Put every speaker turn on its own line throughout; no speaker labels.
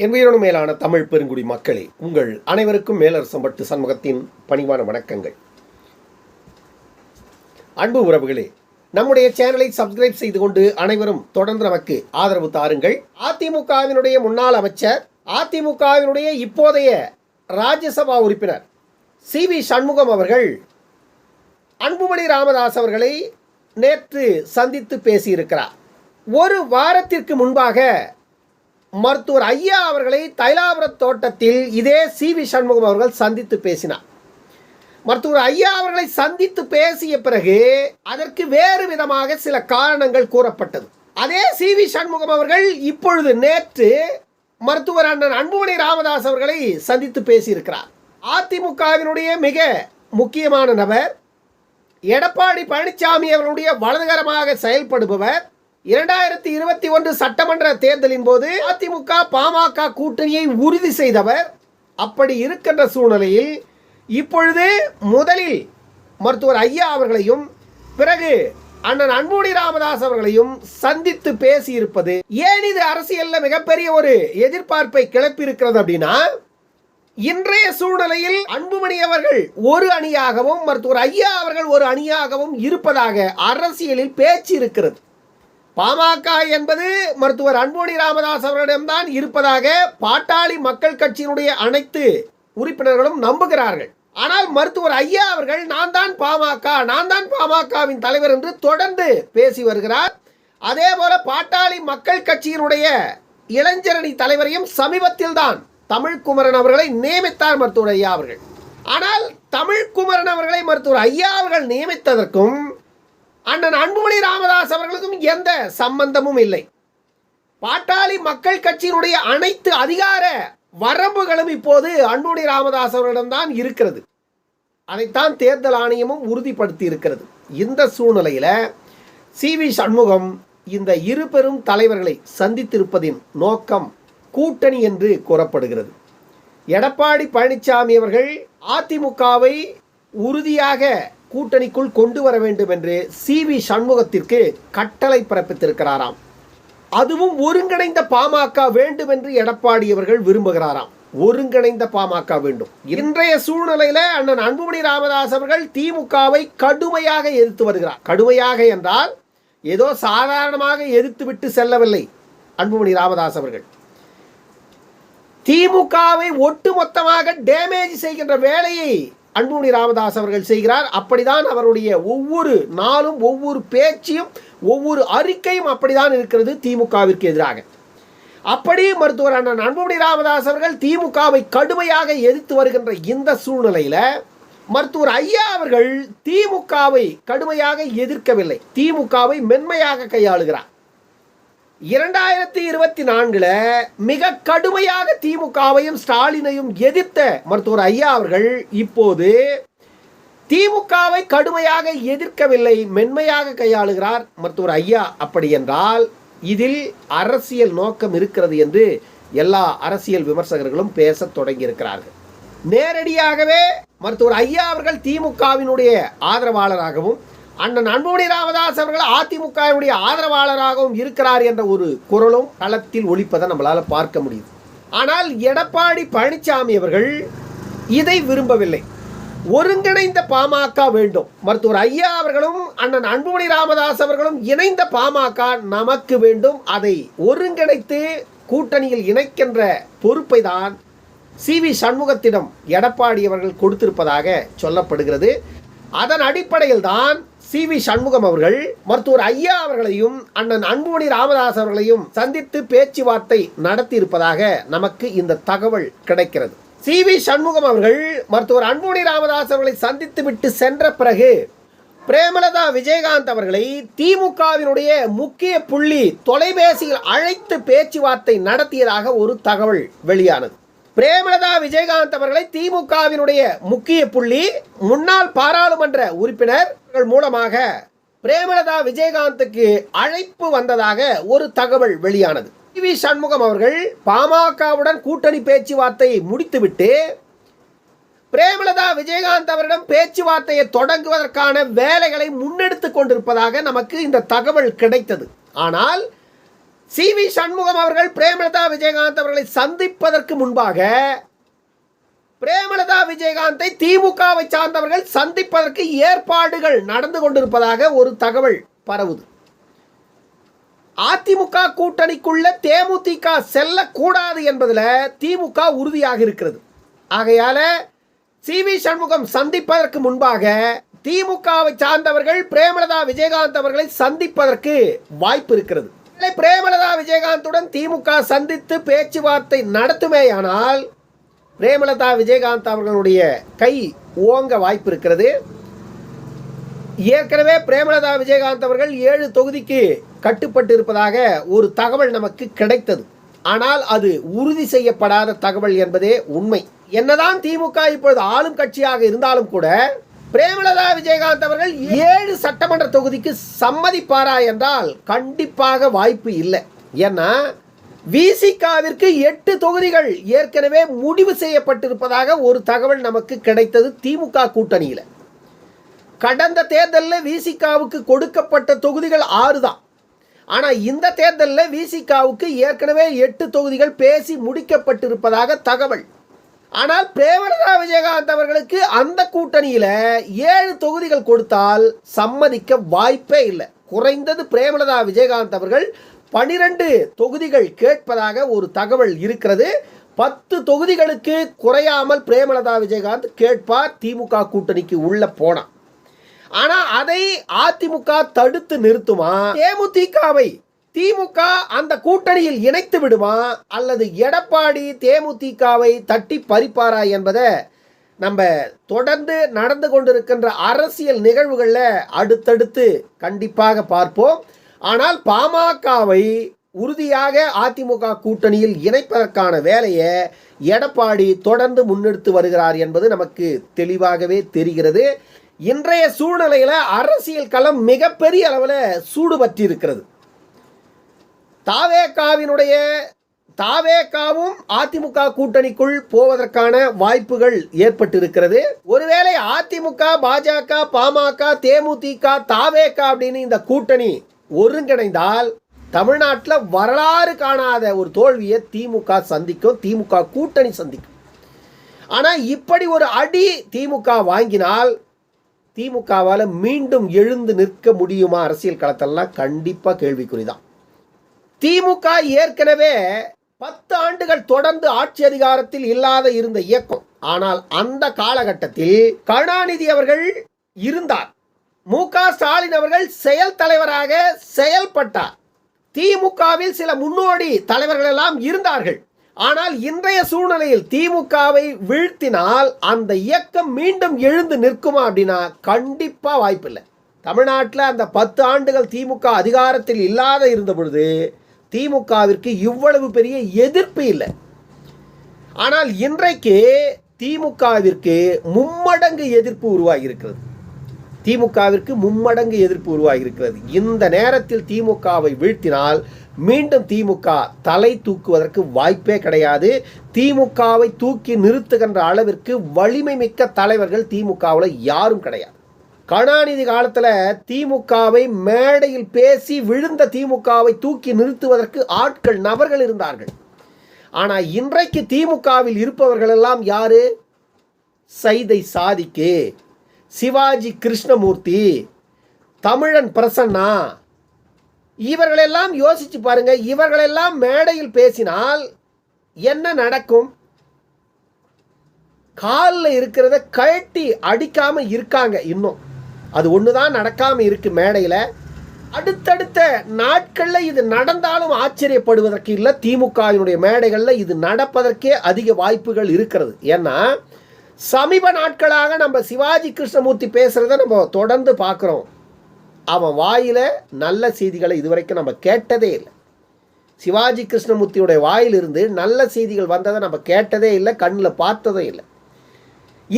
என் உயிரோடு மேலான தமிழ் பெருங்குடி மக்களே உங்கள் அனைவருக்கும் மேலரசம்பட்டு சண்முகத்தின் பணிவான வணக்கங்கள். அன்பு உறவுகளே நம்முடைய சேனலை சப்ஸ்கிரைப் செய்து கொண்டு அனைவரும் தொடர்ந்து நமக்கு ஆதரவு தாருங்கள். அதிமுகவினுடைய முன்னாள் அமைச்சர் அதிமுகவினுடைய இப்போதைய ராஜ்யசபா உறுப்பினர் சி வி சண்முகம் அவர்கள் அன்புமணி ராமதாஸ் அவர்களை நேற்று சந்தித்து பேசியிருக்கிறார். ஒரு வாரத்திற்கு முன்பாக மருத்துவர் ஐயா அவர்களை தைலாபுர தோட்டத்தில் இதே சி வி சண்முகம் அவர்கள் சந்தித்து பேசினார். மருத்துவர் ஐயா அவர்களை சந்தித்து பேசிய பிறகு அதற்கு வேறு விதமாக சில காரணங்கள் கூறப்பட்டது. அதே சி வி சண்முகம் அவர்கள் இப்பொழுது நேற்று மருத்துவர் அண்ணன் அன்புமணி ராமதாஸ் அவர்களை சந்தித்து பேசியிருக்கிறார். அதிமுகவினுடைய மிக முக்கியமான நபர் எடப்பாடி பழனிசாமி அவர்களுடைய வலதுகரமாக செயல்படுபவர் இரண்டாயிரத்தி இருபத்தி ஒன்று சட்டமன்ற தேர்தலின் போது அதிமுக பாமக கூட்டணியை உறுதி செய்தவர். அப்படி இருக்கின்ற சூழ்நிலையில் இப்பொழுது முதலில் மருத்துவர் ஐயா அவர்களையும் பிறகு அண்ணன் அன்புமணி ராமதாஸ் அவர்களையும் சந்தித்து பேசியிருப்பது ஏன் இது அரசியல்ல மிகப்பெரிய ஒரு எதிர்பார்ப்பை கிளப்பியிருக்கிறது அப்படின்னா இன்றைய சூழ்நிலையில் அன்புமணி அவர்கள் ஒரு அணியாகவும் மருத்துவர் ஐயா அவர்கள் ஒரு அணியாகவும் இருப்பதாக அரசியலில் பேச்சு இருக்கிறது. பாமக என்பது மருத்துவர் அன்போனி ராமதாஸ் அவர்களிடம்தான் இருப்பதாக பாட்டாளி மக்கள் கட்சியினுடைய அனைத்து உறுப்பினர்களும் நம்புகிறார்கள். ஆனால் மருத்துவர் ஐயா அவர்கள் நான் தான் பாமக நான் தான் பாமகவின் தலைவர் என்று தொடர்ந்து பேசி வருகிறார். அதே போல பாட்டாளி மக்கள் கட்சியினுடைய இளைஞரணி தலைவரையும் சமீபத்தில் தான் தமிழ்குமரன் அவர்களை நியமித்தார் மருத்துவர் ஐயா அவர்கள். ஆனால் தமிழ்குமரன் அவர்களை மருத்துவர் ஐயா அவர்கள் நியமித்ததற்கும் அண்ணன் அன்புமணி ராமதாஸ் அவர்களுக்கும் எந்த சம்பந்தமும் இல்லை. பாட்டாளி மக்கள் கட்சியினுடைய அனைத்து அதிகார வரம்புகளும் இப்போது அன்புமணி ராமதாஸ் அவர்களிடம்தான் இருக்கிறது. அதைத்தான் தேர்தல் ஆணையமும் உறுதிப்படுத்தி இருக்கிறது. இந்த சூழ்நிலையில் சி வி சண்முகம் இந்த இரு பெரும் தலைவர்களை சந்தித்திருப்பதின் நோக்கம் கூட்டணி என்று கூறப்படுகிறது. எடப்பாடி பழனிசாமி அவர்கள் அதிமுகவை உறுதியாக கூட்டணிக்குள் கொண்டு வர வேண்டும் என்று சி வி சண்முகத்திற்கு கட்டளை பிறப்பித்திருக்கிறாராம். அதுவும் ஒருங்கிணைந்த பாமக வேண்டும் என்று எடப்பாடி அவர்கள் விரும்புகிறாராம். ஒருங்கிணைந்த பாமக வேண்டும். இன்றைய சூழ்நிலையில அண்ணன் அன்புமணி ராமதாஸ் அவர்கள் திமுகவை கடுமையாக எதிர்த்து வருகிறார். கடுமையாக என்றால் ஏதோ சாதாரணமாக எதிர்த்து விட்டு செல்லவில்லை அன்புமணி ராமதாஸ் அவர்கள். திமுகவை ஒட்டுமொத்தமாக டேமேஜ் செய்கின்ற வேலையை அன்புமணி ராமதாஸ் அவர்கள் செய்கிறார். அப்படிதான் அவருடைய ஒவ்வொரு நாளும் ஒவ்வொரு பேச்சையும் ஒவ்வொரு அறிக்கையும் அப்படிதான் இருக்கிறது திமுகவிற்கு எதிராக. அப்படி மருத்துவர் அண்ணன் அன்புமணி ராமதாஸ் அவர்கள் திமுகவை கடுமையாக எதிர்த்து வருகின்ற இந்த சூழ்நிலையில் மருத்துவர் ஐயா அவர்கள் திமுகவை கடுமையாக எதிர்க்கவில்லை. திமுகவை மென்மையாக கையாளுகிறார். இரண்டாயிரத்தி இருபத்தி நான்குல மிக கடுமையாக திமுகவையும் ஸ்டாலினையும் எதிர்த்த மருத்துவர் ஐயா அவர்கள் இப்போது திமுகவை கடுமையாக எதிர்க்கவில்லை மென்மையாக கையாளுகிறார் மருத்துவர் ஐயா. அப்படி என்றால் இதில் அரசியல் நோக்கம் இருக்கிறது என்று எல்லா அரசியல் விமர்சகர்களும் பேசத் தொடங்கியிருக்கிறார்கள். நேரடியாகவே மருத்துவர் ஐயா அவர்கள் திமுகவினுடைய ஆதரவாளராகவும் அண்ணன் அன்புமணி ராமதாஸ் அவர்கள் அதிமுகவுடைய ஆதரவாளராகவும் இருக்கிறார் என்ற ஒரு குரலும் களத்தில் ஒழிப்பதை நம்மளால் பார்க்க முடியுது. ஆனால் எடப்பாடி பழனிசாமி அவர்கள் இதை விரும்பவில்லை. ஒருங்கிணைந்த பாமக வேண்டும். மருத்துவர் ஐயா அவர்களும் அண்ணன் அன்புமணி ராமதாஸ் அவர்களும் இணைந்த பாமக நமக்கு வேண்டும். அதை ஒருங்கிணைத்து கூட்டணியில் இணைக்கின்ற பொறுப்பை தான் சி வி சண்முகத்திடம் எடப்பாடி அவர்கள் கொடுத்திருப்பதாக சொல்லப்படுகிறது. அதன் அடிப்படையில் தான் சி வி சண்முகம் அவர்கள் மருத்துவர் ஐயா அவர்களையும் அண்ணன் அன்புமணி ராமதாஸ் அவர்களையும் சந்தித்து பேச்சுவார்த்தை நடத்தி இருப்பதாக நமக்கு இந்த தகவல் கிடைக்கிறது. சி வி சண்முகம் அவர்கள் மருத்துவர் அன்புமணி ராமதாஸ் அவர்களை சந்தித்து விட்டு சென்ற பிறகு பிரேமலதா விஜயகாந்த் அவர்களை திமுகவினுடைய முக்கிய புள்ளி தொலைபேசியில் அழைத்து பேச்சுவார்த்தை நடத்தியதாக ஒரு தகவல் வெளியானது. பிரேமலதா விஜயகாந்த் அவர்களை திமுகவினுடைய முக்கிய புள்ளி முன்னாள் பாராளுமன்ற உறுப்பினர் மூலமாக பிரேமலதா விஜயகாந்துக்கு அழைப்பு வந்ததாக ஒரு தகவல் வெளியானது. வி. சண்முகம் அவர்கள் பாமகவுடன் கூட்டணி பேச்சுவார்த்தையை முடித்துவிட்டு பிரேமலதா விஜயகாந்த் அவரிடம் பேச்சுவார்த்தையை தொடங்குவதற்கான வேலைகளை முன்னெடுத்து கொண்டிருப்பதாக நமக்கு இந்த தகவல் கிடைத்தது. ஆனால் சி வி சண்முகம் அவர்கள் பிரேமலதா விஜயகாந்த் அவர்களை சந்திப்பதற்கு முன்பாக பிரேமலதா விஜயகாந்தை திமுகவை சார்ந்தவர்கள் சந்திப்பதற்கு ஏற்பாடுகள் நடந்து கொண்டிருப்பதாக ஒரு தகவல் பரவுது. அதிமுக கூட்டணிக்குள்ள தேமுதிக செல்லக்கூடாது என்பதில் திமுக உறுதியாக இருக்கிறது. ஆகையால சி வி சண்முகம் சந்திப்பதற்கு முன்பாக திமுகவை சார்ந்தவர்கள் பிரேமலதா விஜயகாந்த் அவர்களை சந்திப்பதற்கு வாய்ப்பு இருக்கிறது. பிரேமலதா விஜயகாந்துடன் திமுக சந்தித்து பேச்சுவார்த்தை நடத்துமேயானால் பிரேமலதா விஜயகாந்த் அவர்களுடைய கை ஓங்க வாய்ப்பு இருக்கிறது ஏற்கனவே பிரேமலதா விஜயகாந்த் அவர்கள் ஏழு தொகுதிக்கு கட்டுப்பட்டு இருப்பதாக ஒரு தகவல் நமக்கு கிடைத்தது. ஆனால் அது உறுதி செய்யப்படாத தகவல் என்பதே உண்மை. என்னதான் திமுக இப்பொழுது ஆளும் கட்சியாக இருந்தாலும் கூட பிரேமலதா விஜயகாந்த் அவர்கள் ஏழு சட்டமன்ற தொகுதிக்கு சம்மதிப்பாரா என்றால் கண்டிப்பாக வாய்ப்பு இல்லை. ஏன்னா விசிகாவிற்கு எட்டு தொகுதிகள் ஏற்கனவே முடிவு செய்யப்பட்டிருப்பதாக ஒரு தகவல் நமக்கு கிடைத்தது திமுக கூட்டணியில். கடந்த தேர்தலில் விசிகாவுக்கு கொடுக்கப்பட்ட தொகுதிகள் ஆறு தான். ஆனால் இந்த தேர்தலில் விசிகாவுக்கு ஏற்கனவே எட்டு தொகுதிகள் பேசி முடிக்கப்பட்டிருப்பதாக தகவல். ஆனால் பிரேமலதா விஜயகாந்த் அவர்களுக்கு அந்த கூட்டணியில் ஏழு தொகுதிகள் கொடுத்தால் சம்மதிக்க வாய்ப்பே இல்லை. குறைந்தது பிரேமலதா விஜயகாந்த் அவர்கள் பனிரெண்டு தொகுதிகள் கேட்பதாக ஒரு தகவல் இருக்கிறது. பத்து தொகுதிகளுக்கு குறையாமல் பிரேமலதா விஜயகாந்த் கேட்பார் திமுக கூட்டணிக்கு உள்ள போனான் ஆனால் அதை அதிமுக தடுத்து நிறுத்துமா? தேமுதிகவை திமுக அந்த கூட்டணியில் இணைத்து விடுமா அல்லது எடப்பாடி தேமுதிகவை தட்டி பறிப்பாரா என்பதை நம்ம தொடர்ந்து நடந்து கொண்டிருக்கின்ற அரசியல் நிகழ்வுகளில் அடுத்தடுத்து கண்டிப்பாக பார்ப்போம். ஆனால் பாமகவை உறுதியாக அதிமுக கூட்டணியில் இணைப்பதற்கான வேலையை எடப்பாடி தொடர்ந்து முன்னெடுத்து வருகிறார் என்பது நமக்கு தெளிவாகவே தெரிகிறது. இன்றைய சூழ்நிலையில் அரசியல் களம் மிகப்பெரிய அளவில் சூடு தாவேக்காவினுடைய தாவேக்காவும் தாவேகாவும் அதிமுக கூட்டணிக்குள் போவதற்கான வாய்ப்புகள் ஏற்பட்டிருக்கிறது. ஒருவேளை அதிமுக பாஜக பாமக தேமுதிக தாவேகா அப்படின்னு இந்த கூட்டணி ஒருங்கிணைந்தால் தமிழ்நாட்டில் வரலாறு காணாத ஒரு தோல்வியை திமுக சந்திக்கும் திமுக கூட்டணி சந்திக்கும். ஆனால் இப்படி ஒரு அடி திமுக வாங்கினால் திமுகவால் மீண்டும் எழுந்து நிற்க முடியுமா? அரசியல் களத்தெல்லாம் கண்டிப்பாக கேள்விக்குறிதான். திமுக ஏற்கனவே பத்து ஆண்டுகள் தொடர்ந்து ஆட்சி அதிகாரத்தில் இல்லாத இருந்த இயக்கம். ஆனால் அந்த காலகட்டத்தில் கருணாநிதி அவர்கள் இருந்தார். மு ஸ்டாலின் அவர்கள் செயல் தலைவராக செயல்பட்டார். திமுகவில் சில முன்னோடி தலைவர்கள் எல்லாம் இருந்தார்கள். ஆனால் இன்றைய சூழ்நிலையில் திமுகவை வீழ்த்தினால் அந்த இயக்கம் மீண்டும் எழுந்து நிற்குமா அப்படின்னா கண்டிப்பாக வாய்ப்பில்லை. தமிழ்நாட்டில் அந்த பத்து ஆண்டுகள் திமுக அதிகாரத்தில் இல்லாத இருந்த பொழுது திமுகவிற்கு இவ்வளவு பெரிய எதிர்ப்பு இல்லை. ஆனால் இன்றைக்கு திமுகவிற்கு மும்மடங்கு எதிர்ப்பு உருவாகியிருக்கிறது. திமுகவிற்கு மும்மடங்கு எதிர்ப்பு உருவாகியிருக்கிறது. இந்த நேரத்தில் திமுகவை வீழ்த்தினால் மீண்டும் திமுக தலை தூக்குவதற்கு வாய்ப்பே கிடையாது. திமுகவை தூக்கி நிறுத்துகின்ற அளவிற்கு வலிமை மிக்க தலைவர்கள் திமுகவில் யாரும் கிடையாது. கருணாநிதி காலத்தில் திமுகவை மேடையில் பேசி விழுந்த திமுகவை தூக்கி நிறுத்துவதற்கு ஆட்கள் நபர்கள் இருந்தார்கள். ஆனால் இன்றைக்கு திமுகவில் இருப்பவர்கள் எல்லாம் யாரு? சைதை சாதிக்கு சிவாஜி கிருஷ்ணமூர்த்தி தமிழன் பிரசன்னா. இவர்களெல்லாம் யோசிச்சு பாருங்க இவர்களெல்லாம் மேடையில் பேசினால் என்ன நடக்கும்? காலில் இருக்கிறத கழட்டி அடிக்காமல் இருக்காங்க இன்னும். அது ஒன்று தான் நடக்காமல் இருக்குது மேடையில். அடுத்தடுத்த நாட்களில் இது நடந்தாலும் ஆச்சரியப்படுவதற்கு இல்லை திமுகவினுடைய மேடைகளில் இது நடப்பதற்கே அதிக வாய்ப்புகள் இருக்கிறது. ஏன்னா சமீப நாட்களாக நம்ம சிவாஜி கிருஷ்ணமூர்த்தி பேசுகிறத நம்ம தொடர்ந்து பார்க்குறோம். அவன் வாயில் நல்ல செய்திகளை இதுவரைக்கும் நம்ம கேட்டதே இல்லை. சிவாஜி கிருஷ்ணமூர்த்தியுடைய வாயிலிருந்து நல்ல செய்திகள் வந்ததை நம்ம கேட்டதே இல்லை கண்ணில் பார்த்ததே இல்லை.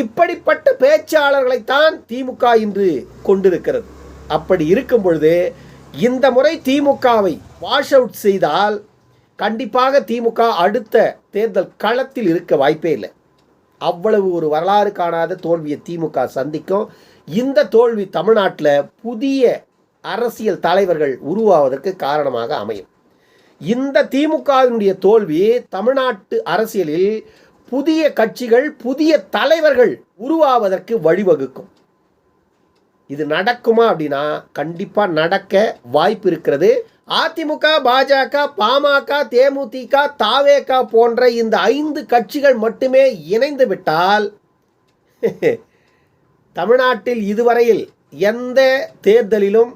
இப்படிப்பட்ட பேச்சாளர்களைத்தான் திமுக இன்று கொண்டிருக்கிறது. அப்படி இருக்கும் பொழுது இந்த முறை திமுகவை வாஷ் அவுட் செய்தால் கண்டிப்பாக திமுக அடுத்த தேர்தல் களத்தில் இருக்க வாய்ப்பே இல்லை. அவ்வளவு ஒரு வரலாறு காணாத தோல்வியை திமுக சந்திக்கும். இந்த தோல்வி தமிழ்நாட்டில் புதிய அரசியல் தலைவர்கள் உருவாவதற்கு காரணமாக அமையும். இந்த திமுகவினுடைய தோல்வி தமிழ்நாட்டு அரசியலில் புதிய கட்சிகள் புதிய தலைவர்கள் உருவாவதற்கு வழிவகுக்கும். இது நடக்குமா அப்படின்னா கண்டிப்பாக நடக்க வாய்ப்பு இருக்கிறது. அதிமுக பாஜக பாமக தேமுதிக தாவேக போன்ற இந்த ஐந்து கட்சிகள் மட்டுமே இணைந்து விட்டால் தமிழ்நாட்டில் இதுவரையில் எந்த தேர்தலிலும்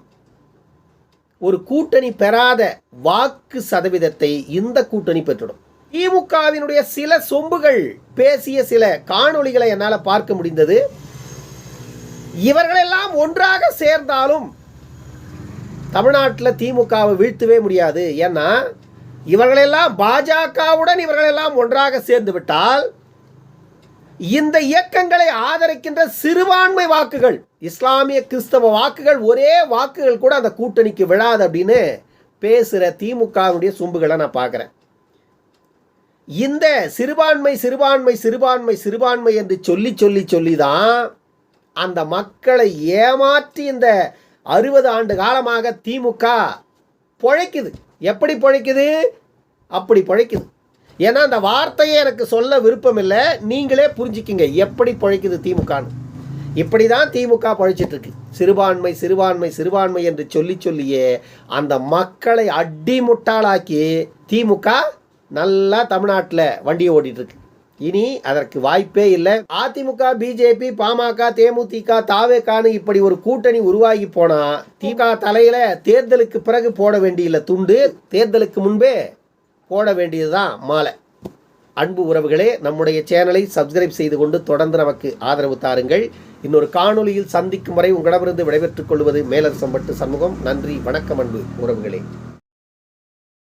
ஒரு கூட்டணி பெறாத வாக்கு சதவீதத்தை இந்த கூட்டணி பெற்றுடும். திமுகவினுடைய சில சொம்புகள் பேசிய சில காணொளிகளை என்னால் பார்க்க முடிந்தது. இவர்களெல்லாம் ஒன்றாக சேர்ந்தாலும் தமிழ்நாட்டில் திமுகவை வீழ்த்தவே முடியாது. ஏன்னா இவர்களெல்லாம் பாஜகவுடன் இவர்களெல்லாம் ஒன்றாக சேர்ந்து விட்டால் இந்த இயக்கங்களை ஆதரிக்கின்ற சிறுபான்மை வாக்குகள் இஸ்லாமிய கிறிஸ்தவ வாக்குகள் ஒரே வாக்குகள் கூட அந்த கூட்டணிக்கு விழாது அப்படின்னு பேசுகிற திமுகவுடைய சொம்புகளை நான் பார்க்குறேன். இந்த சிறுபான்மை சிறுபான்மை சிறுபான்மை சிறுபான்மை என்று சொல்லி சொல்லி சொல்லி தான் அந்த மக்களை ஏமாற்றி இந்த அறுபது ஆண்டு காலமாக திமுக பிழைக்குது. எப்படி பிழைக்குது? அப்படி பிழைக்குது. ஏன்னா அந்த வார்த்தையை எனக்கு சொல்ல விருப்பம் இல்லை நீங்களே புரிஞ்சுக்கிங்க எப்படி பிழைக்குது திமுகன்னு. இப்படி தான் திமுக பழிச்சிட்ருக்கு. சிறுபான்மை சிறுபான்மை சிறுபான்மை என்று சொல்லி சொல்லியே அந்த மக்களை அடி முட்டாளாக்கி திமுக நல்லா தமிழ்நாட்டில் வண்டியை ஓட்டிட்டு இருக்கு இனி அதற்கு வாய்ப்பே இல்லை. அதிமுக பிஜேபி பாமக தேமுதிக தாவேக்கானு இப்படி ஒரு கூட்டணி உருவாகி போனா திமுக தலையில தேர்தலுக்கு பிறகு போட வேண்டிய துண்டு தேர்தலுக்கு முன்பே போட வேண்டியதுதான் மாலை. அன்பு உறவுகளே நம்முடைய சேனலை சப்ஸ்கிரைப் செய்து கொண்டு தொடர்ந்து நமக்கு ஆதரவு தாருங்கள். இன்னொரு காணொலியில் சந்திக்கும் வரை உங்களிடமிருந்து விடைபெற்றுக் கொள்வது மேலரசம்பட்டு சண்முகம். நன்றி வணக்கம் அன்பு உறவுகளே.